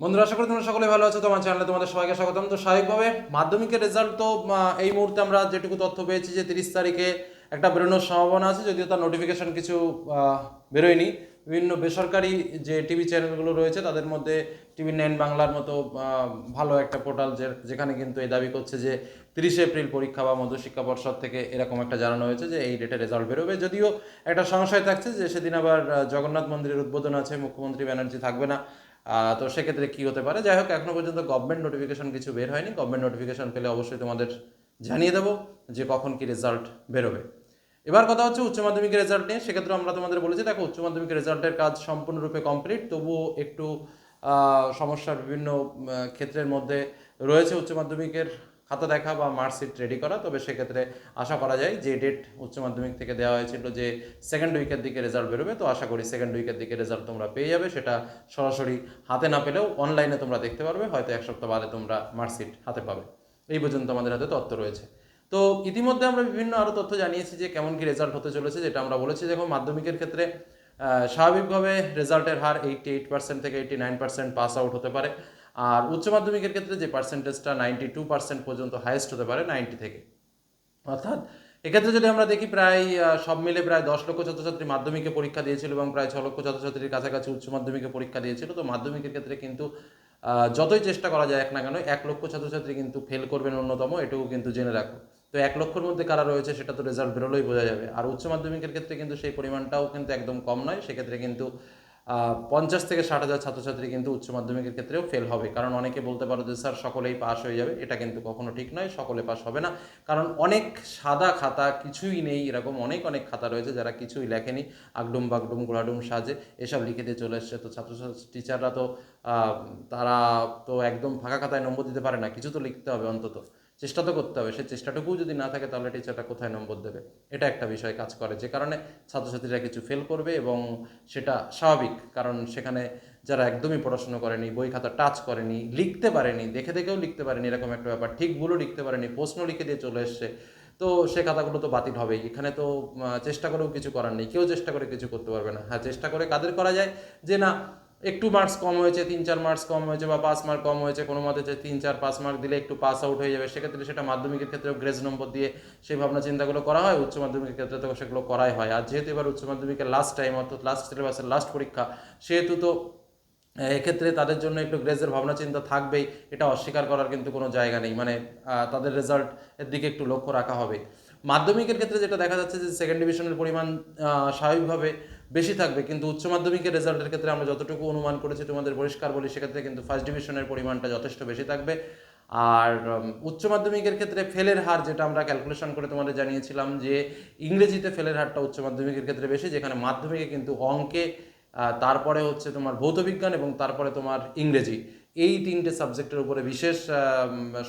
বন্ধুরা, আশা করি তোমরা সকলে ভালো আছো। তোমার চ্যানেলে তোমাদের সবাইকে স্বাগতম। তো স্বাভাবিকভাবে মাধ্যমিকের রেজাল্ট তো এই মুহূর্তে আমরা যেটুকু তথ্য পেয়েছি যে তিরিশ তারিখে একটা বেরোনোর সম্ভাবনা আছে, যদিও তার নোটিফিকেশন কিছু বেরোয়নি। বিভিন্ন বেসরকারি যে টিভি চ্যানেলগুলো রয়েছে, তাদের মধ্যে টিভি নাইন বাংলার মতো ভালো একটা পোর্টাল যে, যেখানে কিন্তু এই দাবি করছে যে তিরিশে এপ্রিল পরীক্ষা বা মধ্যশিক্ষা পর্ষদ থেকে এরকম একটা জানানো হয়েছে যে এই ডেটে রেজাল্ট বেরোবে। যদিও একটা সংশয় থাকছে যে সেদিন আবার জগন্নাথ মন্দিরের উদ্বোধন আছে, মুখ্যমন্ত্রী ব্যানার্জি থাকবে না। তো সেক্ষেত্রে কী হতে পারে? যাই হোক এখনও পর্যন্ত গভর্নমেন্ট নোটিফিকেশন কিছু বের হয়নি। গভর্নমেন্ট নোটিফিকেশন পেলে অবশ্যই তোমাদের জানিয়ে দেবো যে কখন কি রেজাল্ট বেরোবে। এবার কথা হচ্ছে উচ্চ মাধ্যমিকের রেজাল্ট নিয়ে। সেক্ষেত্রে আমরা তোমাদের বলেছি, দেখো, উচ্চ মাধ্যমিকের রেজাল্টের কাজ সম্পূর্ণরূপে কমপ্লিট তবুও একটু সমস্যার বিভিন্ন ক্ষেত্রের মধ্যে রয়েছে উচ্চ মাধ্যমিকের খাতা দেখা বা মার্কশিট রেডি করা, তবে সেক্ষেত্রে আশা করা যায় যে ডেট উচ্চ মাধ্যমিক থেকে দেওয়া হয়েছিল যে সেকেন্ড উইকের দিকে রেজাল্ট বেরোবে। তো আশা করি সেকেন্ড উইকের দিকে রেজাল্ট তোমরা পেয়ে যাবে। সেটা সরাসরি হাতে না পেলেও অনলাইনে তোমরা দেখতে পারবে। হয়তো এক সপ্তাহ বাদে তোমরা মার্কশিট হাতে পাবে। এই পর্যন্ত আমাদের হাতে তথ্য রয়েছে। তো ইতিমধ্যে আমরা বিভিন্ন আরও তথ্য জানিয়েছি যে কেমন কি রেজাল্ট হতে চলেছে, যেটা আমরা বলেছি, দেখো মাধ্যমিকের ক্ষেত্রে স্বাভাবিকভাবে রেজাল্টের হার এইটি এইট পার্সেন্ট থেকে eighty nine percent pass out হতে পারে। আর উচ্চ মাধ্যমিকের ক্ষেত্রে যে পার্সেন্টেজটা নাইনটি টু পার্সেন্ট পর্যন্ত হাইয়েস্ট হতে পারে নাইনটি থেকে। অর্থাৎ এক্ষেত্রে যদি আমরা দেখি প্রায় সব মিলে প্রায় দশ লক্ষ ছাত্রছাত্রী মাধ্যমিকে পরীক্ষা দিয়েছিল এবং প্রায় ছ লক্ষ ছাত্রছাত্রীর কাছাকাছি উচ্চ মাধ্যমিকে পরীক্ষা দিয়েছিল, তো মাধ্যমিকের ক্ষেত্রে কিন্তু যতই চেষ্টা করা যায় এক না কেন, এক লক্ষ ছাত্রছাত্রী কিন্তু ফেল করবেন অন্যতম, এটুকু কিন্তু জেনে রাখো। তো এক লক্ষর মধ্যে কারা রয়েছে সেটা তো রেজাল্ট বেরোলেই বোঝা যাবে। আর উচ্চ মাধ্যমিকের ক্ষেত্রে কিন্তু সেই পরিমাণটাও কিন্তু একদম কম নয়, সেক্ষেত্রে কিন্তু পঞ্চাশ থেকে ষাট হাজার ছাত্রছাত্রী কিন্তু উচ্চ মাধ্যমিকের ক্ষেত্রেও ফেল হবে। কারণ অনেকে বলতে পারো যে, স্যার, সকলেই পাশ হয়ে যাবে। এটা কিন্তু কখনো ঠিক নয়, সকলে পাশ হবে না। কারণ অনেক সাদা খাতা, কিছুই নেই, এরকম অনেক অনেক খাতা রয়েছে যারা কিছুই লেখেনি। আগডুম বাগডুম, গোড়াডুম সাজে, এসব লিখে দিয়ে চলে এসছে। তো ছাত্রছাত্রী টিচাররা তো তারা তো একদম ফাঁকা খাতায় নম্বর দিতে পারে না, কিছু তো লিখতে হবে অন্তত। চেষ্টা তো করতে হবে। সেই চেষ্টাটুকুও যদি না থাকে, তাহলে টিচারটা কোথায় নম্বর দেবে? এটা একটা বিষয় কাজ করে। যে কারণে ছাত্রছাত্রীরা কিছু ফেল করবে এবং সেটা স্বাভাবিক। কারণ সেখানে যারা একদমই পড়াশুনো করেনি, বই খাতা টাচ করেনি, লিখতে পারেনি, দেখে দেখেও লিখতে পারেনি, এরকম একটা ব্যাপার। ঠিক ভুলও লিখতে পারেনি প্রশ্ন লিখে দিয়ে চলে এসছে। তো সে খাতাগুলো তো বাতিল হবেই। এখানে তো চেষ্টা করেও কিছু করার নেই। কেউ চেষ্টা করে কিছু করতে পারবে না। হ্যাঁ চেষ্টা করে কাদের করা যায়? যে না একটু মার্কস কম হয়েছে, তিন চার মার্কস কম হয়েছে বা পাঁচ মার্ক কম হয়েছে, কোনো মতে যে তিন চার পাঁচ মার্ক দিলে একটু পাস আউট হয়ে যাবে। সেক্ষেত্রে সেটা মাধ্যমিকের ক্ষেত্রেও গ্রেজ নম্বর দিয়ে সেই ভাবনা চিন্তাগুলো করা হয়, উচ্চ মাধ্যমিকের ক্ষেত্রে তো সেগুলো করাই হয়। আর যেহেতু এবার উচ্চ মাধ্যমিকের লাস্ট টাইম অর্থাৎ লাস্ট সিলেবাসের লাস্ট পরীক্ষা, সেহেতু তো এক্ষেত্রে তাদের জন্য একটু গ্রেজের ভাবনা চিন্তা থাকবেই, এটা অস্বীকার করার কিন্তু কোনো জায়গা নেই। মানে তাদের রেজাল্ট এর দিকে একটু লক্ষ্য রাখা হবে। মাধ্যমিকের ক্ষেত্রে যেটা দেখা যাচ্ছে যে সেকেন্ড ডিভিশনের পরিমাণ স্বাভাবিকভাবে বেশি থাকবে, কিন্তু উচ্চ মাধ্যমিকের রেজাল্টের ক্ষেত্রে আমরা যতটুকু অনুমান করেছি তোমাদের পরিষ্কার বলি, সেক্ষেত্রে কিন্তু ফার্স্ট ডিভিশনের পরিমাণটা যথেষ্ট বেশি থাকবে। আর উচ্চ মাধ্যমিকের ক্ষেত্রে ফেলের হার যেটা আমরা ক্যালকুলেশন করে তোমাদের জানিয়েছিলাম যে ইংরেজিতে ফেলের হারটা উচ্চ মাধ্যমিকের ক্ষেত্রে বেশি, যেখানে মাধ্যমিকে কিন্তু অঙ্কে তারপরে হচ্ছে তোমার ভৌতবিজ্ঞান এবং তারপরে তোমার ইংরেজি। এই তিনটে সাবজেক্টের উপরে বিশেষ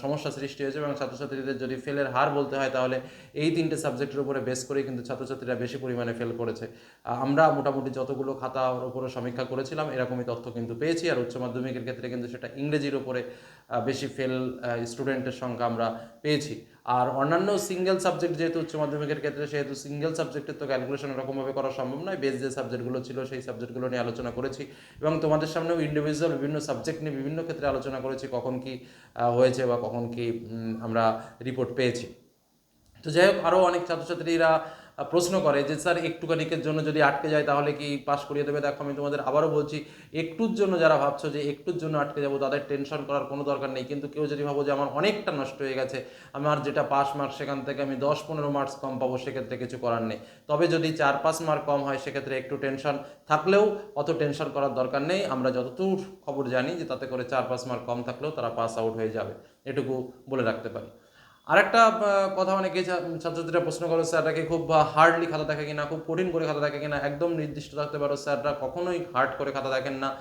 সমস্যা সৃষ্টি হয়েছে এবং ছাত্রছাত্রীদের যদি ফেলের হার বলতে হয় তাহলে এই তিনটে সাবজেক্টের উপরে বেস করেই কিন্তু ছাত্রছাত্রীরা বেশি পরিমাণে ফেল করেছে। আমরা মোটামুটি যতগুলো খাতার উপরে সমীক্ষা করেছিলাম, এরকমই তথ্য কিন্তু পেয়েছি আর উচ্চ মাধ্যমিকের ক্ষেত্রে কিন্তু সেটা ইংরেজির উপরে বেশি ফেল স্টুডেন্টের সংখ্যা আমরা পেয়েছি। আর অন্যান্য সিঙ্গেল সাবজেক্ট যেহেতু উচ্চ মাধ্যমিকের ক্ষেত্রে, সেহেতু সিঙ্গেল সাবজেক্টের তো ক্যালকুলেশন এরকমভাবে করা সম্ভব নয়। বেস যে সাবজেক্টগুলো ছিল, সেই সাবজেক্টগুলো নিয়ে আলোচনা করেছি এবং তোমাদের সামনেও ইন্ডিভিজুয়াল বিভিন্ন সাবজেক্ট নিয়ে বিভিন্ন ক্ষেত্রে আলোচনা করেছি, কখন কি হয়েছে বা কখন কি আমরা রিপোর্ট পেয়েছি। তো যাই হোক আরও অনেক ছাত্রছাত্রীরা প্রশ্ন করে যে, স্যার, একটুখানিকের জন্য যদি আটকে যায় তাহলে কি পাশ করিয়ে দেবে? দেখো, আমি তোমাদের আবারও বলছি, একটুর জন্য যারা ভাবছ যে, একটুর জন্য আটকে যাব, তাদের টেনশন করার কোনো দরকার নেই। কিন্তু কেউ যদি ভাবো যে, আমার অনেকটা নষ্ট হয়ে গেছে, আমার যেটা পাস মার্ক সেখান থেকে আমি দশ পনেরো মার্কস কম পাবো, সেক্ষেত্রে কিছু করার নেই। তবে যদি চার পাঁচ মার্ক কম হয়, সেক্ষেত্রে একটু টেনশন থাকলেও অত টেনশন করার দরকার নেই। আমরা যতদূর খবর জানি যে, তাতে করে চার পাঁচ মার্ক কম থাকলেও তারা পাস আউট হয়ে যাবে। এটুকু বলে রাখতে পারি। আরেকটা কথা অনেকে ছা- ছাত্রছাত্রীরা প্রশ্ন করে, স্যারটাকে খুব হার্ডলি খাতা দেখে কিনা, খুব কঠিন করে খাতা দেখে কিনা, একদম নির্দিষ্ট থাকতে পারো, স্যাররা কখনোই হার্ড করে খাতা দেখেন না,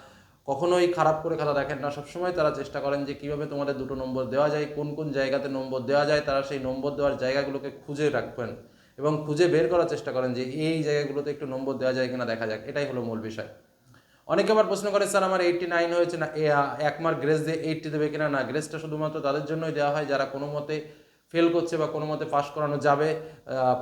কখনোই খারাপ করে খাতা দেখেন না। সবসময় তারা চেষ্টা করেন যে কীভাবে তোমাদের দুটো নম্বর দেওয়া যায়, কোন কোন জায়গাতে নম্বর দেওয়া যায়, তারা সেই নম্বর দেওয়ার জায়গাগুলোকে খুঁজে রাখবেন এবং খুঁজে বের করার চেষ্টা করেন যে এই জায়গাগুলোতে একটু নম্বর দেওয়া যায় কিনা দেখা যাক। এটাই হলো মূল বিষয়। অনেকে আবার প্রশ্ন করে, স্যার, আমার এইটটি নাইন হয়েছে না এক মার্ক গ্রেস দিয়ে এইটটি দেবে কিনা? না গ্রেসটা শুধুমাত্র তাদের জন্যই দেওয়া হয়, যারা কোনো মতে ফেল করছে বা কোনো মতে পাশ করানো যাবে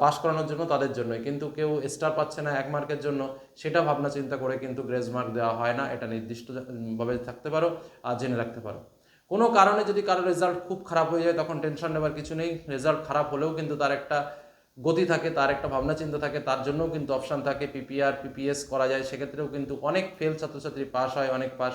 পাশ করানোর জন্য তাদের জন্যই। কিন্তু কেউ স্টার পাচ্ছে না এক মার্কের জন্য, সেটা ভাবনা চিন্তা করে কিন্তু গ্রেজ মার্ক দেওয়া হয় না। এটা নির্দিষ্টভাবে থাকতে পারো আর জেনে রাখতে পারো। কোনো কারণে যদি কারও রেজাল্ট খুব খারাপ হয়ে যায়, তখন টেনশন নেবার কিছু নেই। রেজাল্ট খারাপ হলেও কিন্তু তার একটা গতি থাকে, তার একটা ভাবনা চিন্তা থাকে, তার জন্যও কিন্তু অপশান থাকে। পিপিআর পিপিএস করা যায়। সেক্ষেত্রেও কিন্তু অনেক ফেল ছাত্রছাত্রী পাস হয়, অনেক পাস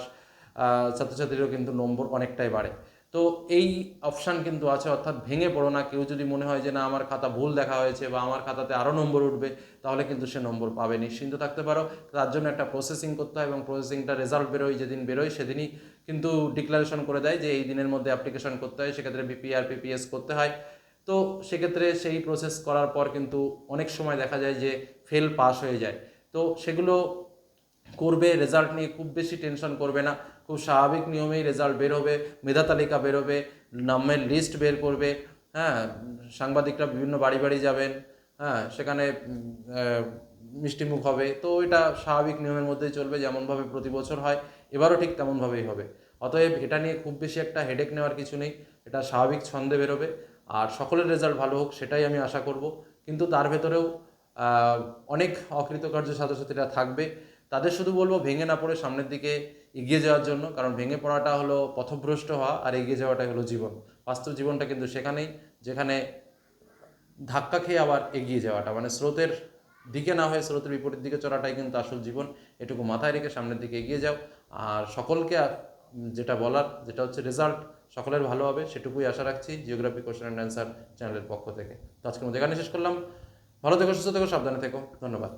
ছাত্রছাত্রীরও কিন্তু নম্বর অনেকটাই বাড়ে। তো এই অপশান কিন্তু আছে, অর্থাৎ ভেঙে পড়ো না। কেউ যদি মনে হয় যে, না, আমার খাতা ভুল দেখা হয়েছে বা আমার খাতাতে আরও নম্বর উঠবে, তাহলে কিন্তু সে নম্বর পাবে। নিশ্চিন্ত থাকতে পারো। তার জন্য একটা প্রসেসিং করতে হয় এবং প্রসেসিংটা রেজাল্ট বেরোয়, যেদিন বেরোয় সেদিনই কিন্তু ডিক্লারেশন করে দেয় যে, এই দিনের মধ্যে অ্যাপ্লিকেশন করতে হয়। সেক্ষেত্রে বিপিআর পিপিএস করতে হয়। তো সেক্ষেত্রে সেই প্রসেস করার পর কিন্তু অনেক সময় দেখা যায় যে ফেল পাস হয়ে যায়। তো সেগুলো করবে রেজাল্ট নিয়ে খুব বেশি টেনশন করবে না। খুব স্বাভাবিক নিয়মেই রেজাল্ট বের হবে মেধা তালিকা বেরোবে, নামের লিস্ট বের করবে হ্যাঁ সাংবাদিকরা বিভিন্ন বাড়ি বাড়ি যাবেন হ্যাঁ সেখানে মিষ্টিমুখ হবে। তো এটা স্বাভাবিক নিয়মের মধ্যেই চলবে, যেমনভাবে প্রতি বছর হয়, এবারও ঠিক তেমনভাবেই হবে। অতএব এটা নিয়ে খুব বেশি একটা হেডেক নেওয়ার কিছু নেই, এটা স্বাভাবিক ছন্দে বেরোবে। আর সকলের রেজাল্ট ভালো হোক, সেটাই আমি আশা করব। কিন্তু তার ভেতরেও অনেক অকৃতকার্য ছাত্রছাত্রীরা থাকবে। তাদের শুধু বলব ভেঙে না পড়ে সামনের দিকে এগিয়ে যাওয়ার জন্য, কারণ ভেঙে পড়াটা হলো পথভ্রষ্ট হওয়া আর এগিয়ে যাওয়াটাই হলো জীবন। বাস্তব জীবনটা কিন্তু সেখানেই, যেখানে ধাক্কা খেয়ে আবার এগিয়ে যাওয়াটা মানে স্রোতের দিকে না হয়ে স্রোতের বিপরীত দিকে চলাটাই কিন্তু আসল জীবন। এটুকু মাথায় রেখে সামনের দিকে এগিয়ে যাও। আর সকলকে যেটা বলার, যেটা হচ্ছে রেজাল্ট সকলের ভালো হবে, সেটুকুই আশা রাখছি জিওগ্রাফি কোশ্চেন অ্যান্ড অ্যান্সার চ্যানেলের পক্ষ থেকে। তো আজকের মধ্যে এখানে শেষ করলাম। ভালো থেকো, সুস্থ থেকো, সাবধানে থেকো। ধন্যবাদ।